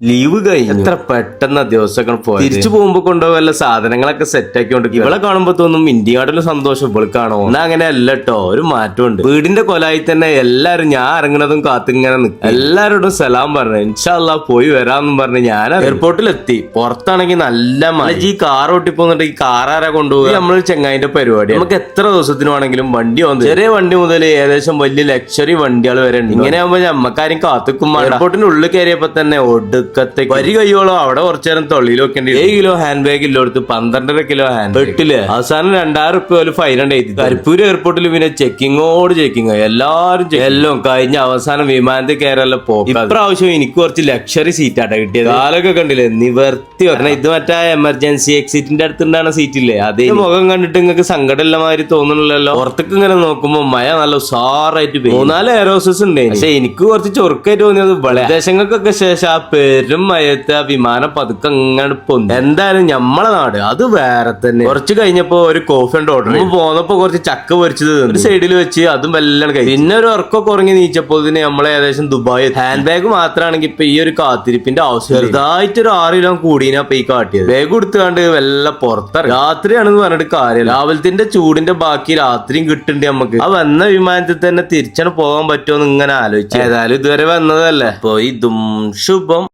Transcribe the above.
Leave കഴിഞ്ഞു. എത്ര പെട്ടെന്ന് ദിവസങ്ങൾ പോയി തിരിച്ചു പോകുമ്പോ കൊണ്ടോ വല്ല സാധനങ്ങളൊക്കെ സെറ്റ് ആക്കി ആക്കിക്കൊണ്ട് ഇവളെ കാണുമ്പോ തോന്നും ഇന്ത്യക്കാട്ടിലും സന്തോഷം ഇവൾക്കാണോ എന്നാ അങ്ങനെ അല്ല കേട്ടോ ഒരു മാറ്റമുണ്ട്. വീടിന്റെ കൊലായി തന്നെ എല്ലാരും ഞാൻ ഇറങ്ങുന്നതും കാത്തിങ്ങനെ നിൽക്കും എല്ലാരോടും സലാം പറഞ്ഞു ഇൻഷാല്ല പോയി വരാമെന്നും പറഞ്ഞു ഞാൻ എയർപോർട്ടിൽ എത്തി പുറത്താണെങ്കിൽ നല്ല മഴ. ഈ കാർ ഓട്ടിപ്പോന്നുണ്ടെങ്കിൽ ഈ കാർ ആരാ കൊണ്ടുപോകുക നമ്മൾ ചെങ്ങായിന്റെ പരിപാടി നമുക്ക് എത്ര ദിവസത്തിനാണെങ്കിലും വണ്ടി വന്നു ചെറിയ വണ്ടി മുതൽ ഏകദേശം വലിയ ലക്ഷറി വണ്ടികൾ വരെ ഉണ്ട്. ഇങ്ങനെ ആകുമ്പോ നമ്മക്കാരും കാത്തുക്കും എയർപോർട്ടിന്റെ ഉള്ളിൽ കയറിയപ്പോ തന്നെ ഒടുക്കത്തെ വരി കയ്യോളോ അവിടെ കുറച്ചു നേരം തൊള്ളിയിൽ വെക്കേണ്ടി ഏഴ് കിലോ ഹാൻഡ് ബാഗ് ഇല്ലോടത്ത് പന്ത്രണ്ടര കിലോ ഹാൻഡ് എട്ടിൽ അവസാനം രണ്ടായിരം റുപ്യ ഒരു ഫൈൻ ഉണ്ടായി കരിപ്പൂർ എയർപോർട്ടിൽ പിന്നെ ചെക്കിങ്ങോട് ചെക്കിങ് എല്ലാരും എല്ലാം കഴിഞ്ഞ അവസാനം വിമാനത്തിൽ കയറല്ല പോകും ഇപ്രാവശ്യം എനിക്ക് കുറച്ച് ലക്ഷറി സീറ്റാട്ടാ കിട്ടിയത്. കാലൊക്കെ കണ്ടില്ലേ? നിവർത്തി. വരണം ഇത് മറ്റേ എമർജൻസി എക്സിറ്റിന്റെ അടുത്തുണ്ടാണ് സീറ്റില്ലേ അതേ മുഖം കണ്ടിട്ട് നിങ്ങൾക്ക് സങ്കടമുള്ള മാതിരി തോന്നുന്നില്ലല്ലോ പുറത്തേക്ക് ഇങ്ങനെ നോക്കുമ്പോ മഴ നല്ല ഉസാറായിട്ട് മൂന്നാൽ എയറോസസ് ഉണ്ട് പക്ഷെ എനിക്ക് കുറച്ച് ചൊറുക്കായിട്ട് തോന്നിയത് ഇവിടെ. ദേശങ്ങൾക്കൊക്കെ ശേഷം ആ പെരും മയത്ത് ആ വിമാനം പതുക്കെ അങ്ങനെ എന്തായാലും ഞമ്മളെ നാട് അത് വേറെ തന്നെ. കുറച്ച് കഴിഞ്ഞപ്പോ ഒരു കോഫി ഉണ്ട് ഓർഡർ പോന്നപ്പോ കുറച്ച് ചക്ക പൊരിച്ചത് ഒരു സൈഡിൽ വെച്ച് അതും വല്ലാണ് കഴിച്ചു. പിന്നെ ഒരു ഉറക്കൊക്കെ ഉറങ്ങി നീച്ചപ്പോൾ ഇതിന് നമ്മളെ ഏകദേശം ദുബായ് ഹാൻഡ് ബാഗ് മാത്രമാണെങ്കിൽ ഇപ്പൊ ഈ ഒരു കാത്തിരിപ്പിന്റെ ആവശ്യം ചെറുതായിട്ട് ഒരു ആറ് കിലോ കൂടിനാ ഈ കാട്ടിയത്. ബാഗ് കൊടുത്തുകൊണ്ട് വല്ല പുറത്തിറങ്ങി രാത്രിയാണെന്ന് പറഞ്ഞിട്ട് കാര്യം രാവിലത്തിന്റെ ചൂടിന്റെ ബാക്കി രാത്രിയും കിട്ടുന്നുണ്ട് നമുക്ക് ആ വന്ന വിമാനത്തിൽ തന്നെ തിരിച്ചാണ് പോകാൻ പറ്റുമോ എന്ന് ഇങ്ങനെ ആലോചിച്ചു. ഏതായാലും ഇതുവരെ വന്നതല്ലേ? അപ്പൊ ഇതും ശുഭം.